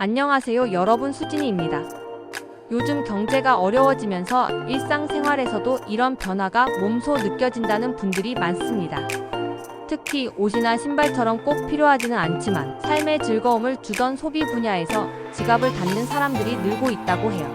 안녕하세요 여러분 수진이입니다. 요즘 경제가 어려워지면서 일상생활에서도 이런 변화가 몸소 느껴진다는 분들이 많습니다. 특히 옷이나 신발처럼 꼭 필요하지는 않지만 삶의 즐거움을 주던 소비 분야에서 지갑을 닫는 사람들이 늘고 있다고 해요.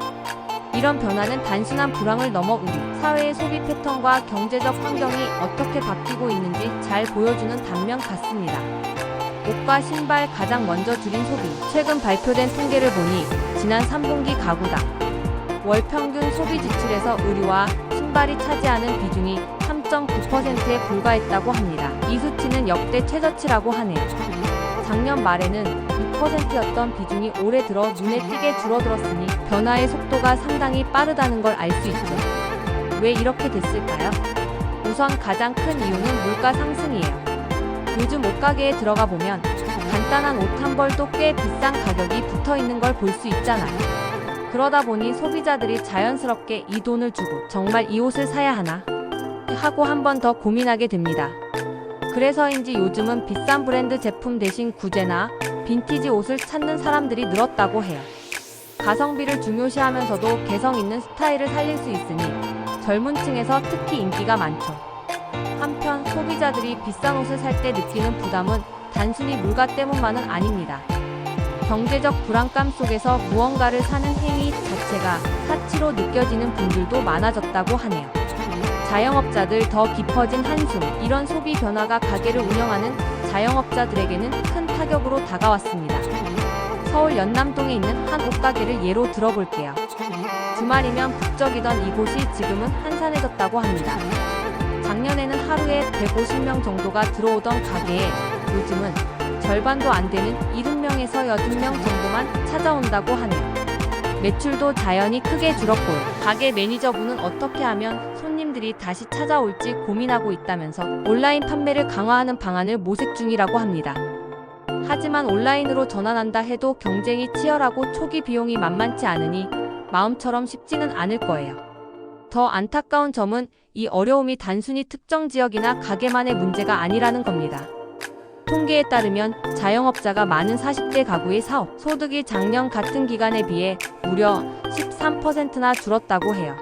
이런 변화는 단순한 불황을 넘어 우리 사회의 소비 패턴과 경제적 환경이 어떻게 바뀌고 있는지 잘 보여주는 단면 같습니다. 옷과 신발 가장 먼저 줄인 소비. 최근 발표된 통계를 보니 지난 3분기 가구당 월 평균 소비 지출에서 의류와 신발이 차지하는 비중이 3.9%에 불과했다고 합니다. 이 수치는 역대 최저치라고 하네요. 작년 말에는 6%였던 비중이 올해 들어 눈에 띄게 줄어들었으니 변화의 속도가 상당히 빠르다는 걸 알 수 있죠. 왜 이렇게 됐을까요? 우선 가장 큰 이유는 물가 상승이에요. 요즘 옷가게에 들어가 보면 간단한 옷 한 벌도 꽤 비싼 가격이 붙어 있는 걸 볼 수 있잖아요. 그러다 보니 소비자들이 자연스럽게 이 돈을 주고 정말 이 옷을 사야 하나? 하고 한 번 더 고민하게 됩니다. 그래서인지 요즘은 비싼 브랜드 제품 대신 구제나 빈티지 옷을 찾는 사람들이 늘었다고 해요. 가성비를 중요시하면서도 개성 있는 스타일을 살릴 수 있으니 젊은 층에서 특히 인기가 많죠. 한편 소비자들이 비싼 옷을 살 때 느끼는 부담은 단순히 물가 때문만은 아닙니다. 경제적 불안감 속에서 무언가를 사는 행위 자체가 사치로 느껴지는 분들도 많아졌다고 하네요. 자영업자들 더 깊어진 한숨, 이런 소비 변화가 가게를 운영하는 자영업자들에게는 큰 타격으로 다가왔습니다. 서울 연남동에 있는 한 옷가게를 예로 들어볼게요. 주말이면 북적이던 이곳이 지금은 한산해졌다고 합니다. 작년에는 하루에 150명 정도가 들어오던 가게에 요즘은 절반도 안 되는 70명에서 80명 정도만 찾아온다고 하네요. 매출도 자연히 크게 줄었고요. 가게 매니저분은 어떻게 하면 손님들이 다시 찾아올지 고민하고 있다면서 온라인 판매를 강화하는 방안을 모색 중이라고 합니다. 하지만 온라인으로 전환한다 해도 경쟁이 치열하고 초기 비용이 만만치 않으니 마음처럼 쉽지는 않을 거예요. 더 안타까운 점은 이 어려움이 단순히 특정 지역이나 가게만의 문제가 아니라는 겁니다. 통계에 따르면 자영업자가 많은 40대 가구의 사업 소득이 작년 같은 기간에 비해 무려 13%나 줄었다고 해요.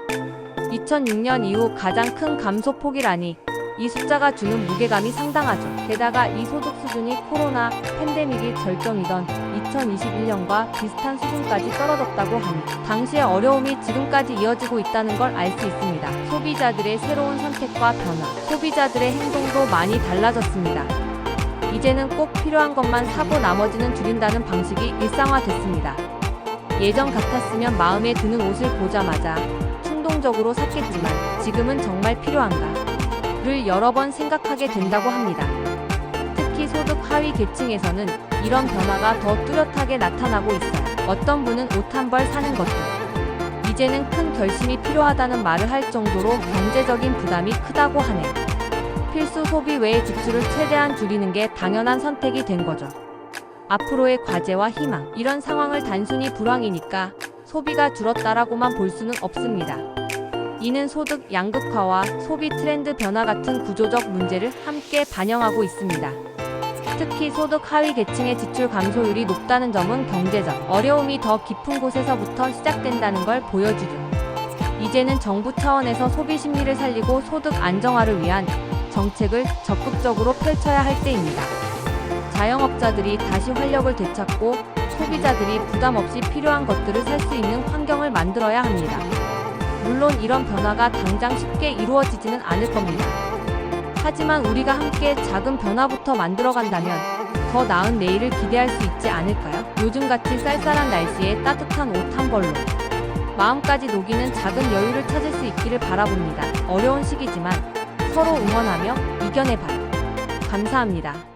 2006년 이후 가장 큰 감소폭이라니 이 숫자가 주는 무게감이 상당하죠. 게다가 이 소득 수준이 코로나 팬데믹이 절정이던 2021년과 비슷한 수준까지 떨어졌다고 하니 당시의 어려움이 지금까지 이어지고 있다는 걸 알 수 있습니다. 소비자들의 새로운 선택과 변화, 소비자들의 행동도 많이 달라졌습니다. 이제는 꼭 필요한 것만 사고 나머지는 줄인다는 방식이 일상화됐습니다. 예전 같았으면 마음에 드는 옷을 보자마자 충동적으로 샀겠지만 지금은 정말 필요한가? 를 여러 번 생각하게 된다고 합니다. 특히 소득 하위 계층에서는 이런 변화가 더 뚜렷하게 나타나고 있어요. 어떤 분은 옷 한 벌 사는 것도 이제는 큰 결심이 필요하다는 말을 할 정도로 경제적인 부담이 크다고 하네요. 필수 소비 외의 지출을 최대한 줄이는 게 당연한 선택이 된 거죠. 앞으로의 과제와 희망, 이런 상황을 단순히 불황이니까 소비가 줄었다라고만 볼 수는 없습니다. 이는 소득 양극화와 소비 트렌드 변화 같은 구조적 문제를 함께 반영하고 있습니다. 특히 소득 하위 계층의 지출 감소율이 높다는 점은 경제적 어려움이 더 깊은 곳에서부터 시작된다는 걸 보여주죠. 이제는 정부 차원에서 소비 심리를 살리고 소득 안정화를 위한 정책을 적극적으로 펼쳐야 할 때입니다. 자영업자들이 다시 활력을 되찾고 소비자들이 부담 없이 필요한 것들을 살 수 있는 환경을 만들어야 합니다. 물론 이런 변화가 당장 쉽게 이루어지지는 않을 겁니다. 하지만 우리가 함께 작은 변화부터 만들어 간다면 더 나은 내일을 기대할 수 있지 않을까요? 요즘같이 쌀쌀한 날씨에 따뜻한 옷 한 벌로 마음까지 녹이는 작은 여유를 찾을 수 있기를 바라봅니다. 어려운 시기지만 서로 응원하며 이겨내봐요. 감사합니다.